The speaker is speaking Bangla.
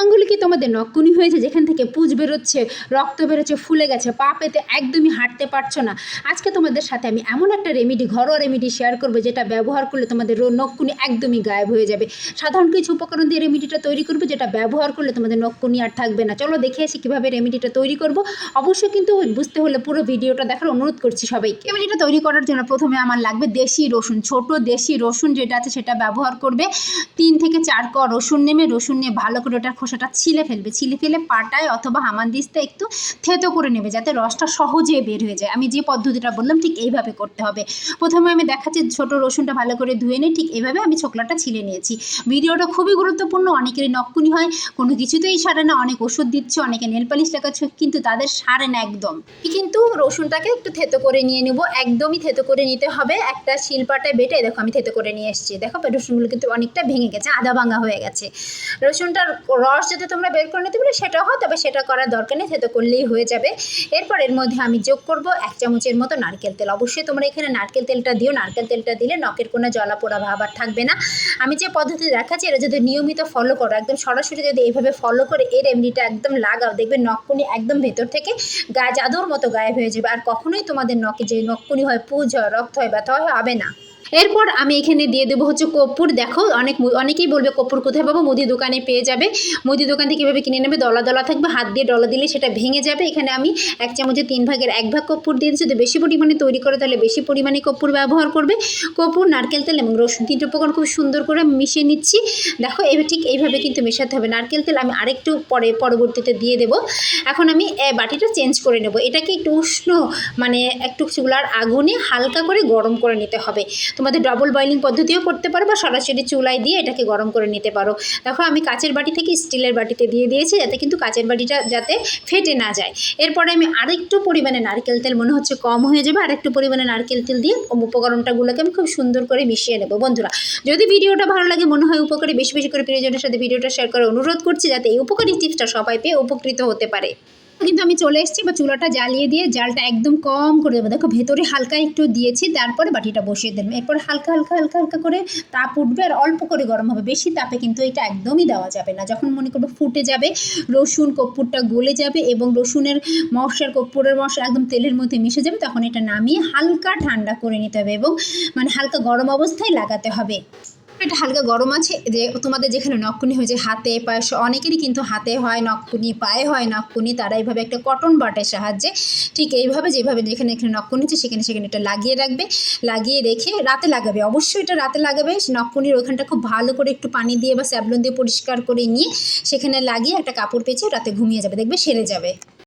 আঙ্গুলে কি তোমাদের নকুনি হয়েছে? যেখান থেকে পুজ বেরোচ্ছে, রক্ত বেরোচ্ছে, ফুলে গেছে, পা পেতে একদমই হাঁটতে পারছ না। আজকে তোমাদের সাথে আমি এমন একটা রেমেডি ঘরোয়া রেমেডি শেয়ার করব যেটা ব্যবহার করলে তোমাদের নকুনি একদমই গায়েব হয়ে যাবে। সাধারণ কিছু উপকরণ দিয়ে রেমেডিটা তৈরি করবে যেটা ব্যবহার করলে তোমাদের নকুনি আর থাকবে না। চলো দেখে আসি কীভাবে রেমেডিটা তৈরি করব। অবশ্যই কিন্তু বুঝতে হলে পুরো ভিডিওটা দেখার অনুরোধ করছি সবাইকে। রেমেডিটা তৈরি করার জন্য প্রথমে আমার লাগবে দেশি রসুন, ছোট দেশি রসুন যেটা আছে সেটা ব্যবহার করবে। তিন থেকে চার ক রসুন নেমে রসুন নিয়ে ভালো করে ওটার খোসাটা ছিলে ফেলবে। ছিলে ফেলে পাটায় অথবা হামানদিস্তে একটু থেতো করে নেবে যাতে রসটা সহজে বের হয়ে যায়। আমি যে পদ্ধতিটা বললাম, ঠিক এইভাবে করতে হবে। প্রথমে আমি দেখাচ্ছি ছোট রসুনটা ভালো করে ধুয়ে নিই ঠিক এইভাবে আমি ছোকলাটা ছিলে নিয়েছি। ভিডিওটা খুবই গুরুত্বপূর্ণ, অনেকেরই নকুনি হয়। কোনো কিছুতেই সারে না, অনেক ওষুধ দিচ্ছে, অনেকে নেল পালিশ লাগাচ্ছে, কিন্তু তাদের সারে না একদম। কিন্তু রসুনটাকে একটু থেতো করে নিয়ে নেব। একদমই থেতো করে নিতে হবে। একটা শিলপাটায় বেটে, দেখো আমি থেতো করে নিয়ে এসেছি। দেখো রসুনগুলো কিন্তু অনেকটা ভেঙে গেছে আদা ভাঙা হয়ে গেছে। রসুনটার রস যদি তোমরা বের করে নিতে পারো সেটা হয়, তবে সেটা করার দরকার নেই থেতো করলেই হয়ে যাবে। এরপর এর মধ্যে আমি যোগ করব এক চামচের মতো নারকেল তেল। অবশ্যই তোমরা এখানে নারকেল তেলটা দিও। নারকেল তেলটা দিলে নখের কোনো জলা পোড়া ভাব আর থাকবে না। আমি যে পদ্ধতি দেখাচ্ছি, এটা যদি নিয়মিত ফলো করো, একদম সরাসরি যদি এইভাবে ফলো করে এর এমনিটা একদম লাগাও, দেখবে নখকুনি একদম ভেতর থেকে গায়ে জাদুর মতো গায়েব হয়ে যাবে। আর কখনোই তোমাদের নখে যে নখকুনি হয়, পুজ হয়, রক্ত হয় ব্যথা হয় হবে না। এরপর আমি এখানে দিয়ে দেবো হচ্ছে কর্পূর। দেখো, অনেক অনেকেই বলবে কর্পূর কোথায় পাবো? মুদি দোকানে পেয়ে যাবে। মুদি দোকান থেকে কীভাবে কিনে নেবে, দলা দলা থাকবে, হাত দিয়ে ডলা দিলে সেটা ভেঙে যাবে। এখানে আমি এক চামচে তিন ভাগের এক ভাগ কর্পূর দিয়ে যদি বেশি পরিমাণে তৈরি করে, তাহলে বেশি পরিমাণে কর্পূর ব্যবহার করবে। কর্পূর, নারকেল তেল এবং রসুন তিনটে উপকরণ খুব সুন্দর করে মিশিয়ে নিচ্ছি। দেখো এবার ঠিক এইভাবে কিন্তু মেশাতে হবে। নারকেল তেল আমি আরেকটু পরে, পরবর্তীতে দিয়ে দেবো। এখন আমি বাটিটা চেঞ্জ করে নেব। এটাকে একটু উষ্ণ মানে একটু চুলার আগুনে হালকা করে গরম করে নিতে হবে। তোমাদের ডবল বয়লিং পদ্ধতিও করতে পারো বা সরাসরি চুলায় দিয়ে এটাকে গরম করে নিতে পারো। দেখো, আমি কাচের বাটি থেকে স্টিলের বাটিতে দিয়ে দিয়েছি যাতে কিন্তু কাচের বাটিটা যাতে ফেটে না যায়। এরপরে আমি আরেকটু পরিমাণে নারকেল তেল, মনে হচ্ছে কম হয়ে যাবে, আরেকটু পরিমাণে নারকেল তেল দিয়ে উপকরণটাগুলোকে আমি খুব সুন্দর করে মিশিয়ে নেব। বন্ধুরা, যদি ভিডিওটা ভালো লাগে, মনে হয় উপকারী, বেশি বেশি করে প্রিয়জনের সাথে ভিডিওটা শেয়ার করার অনুরোধ করছি, যাতে এই উপকারী টিপসটা সবাই পেয়ে উপকৃত হতে পারে। কিন্তু আমি চলে এসেছি বা চুলাটা জ্বালিয়ে দিয়ে জালটা একদম কম করে দেবো। দেখো, ভেতরে হালকা একটু দিয়েছি, তারপরে বাটিটা বসিয়ে দেবো। এরপর হালকা হালকা হালকা হালকা করে তাপ উঠবে আর অল্প করে গরম হবে। বেশি তাপে কিন্তু এটা একদমই দেওয়া যাবে না। যখন মনে করব ফুটে যাবে, রসুন কর্পূরটা গলে যাবে এবং রসুনের মশলার, কর্পূরের মশলা একদম তেলের মধ্যে মিশে যাবে, তখন এটা নামিয়ে হালকা ঠান্ডা করে নিতে হবে এবং মানে হালকা গরম অবস্থায় লাগাতে হবে। এটা হালকা গরম আছে, যে তোমাদের যেখানে নকুনি হয়েছে, হাতে, পায়ে অনেকেরই কিন্তু হাতে হয় নকুনি পায়ে হয় নকুনি তারা এইভাবে একটা কটন বাটের সাহায্যে ঠিক এইভাবে যেভাবে যেখানে এখানে নকুনি হচ্ছে সেখানে সেখানে এটা লাগিয়ে রাখবে, লাগিয়ে রেখে রাতে লাগাবে। অবশ্যই এটা রাতে লাগাবে নকুনির ওখানটা খুব ভালো করে একটু পানি দিয়ে বা স্যাবলন দিয়ে পরিষ্কার করে নিয়ে সেখানে লাগিয়ে একটা কাপড় পেঁচে রাতে ঘুমিয়ে যাবে, দেখবে সেরে যাবে।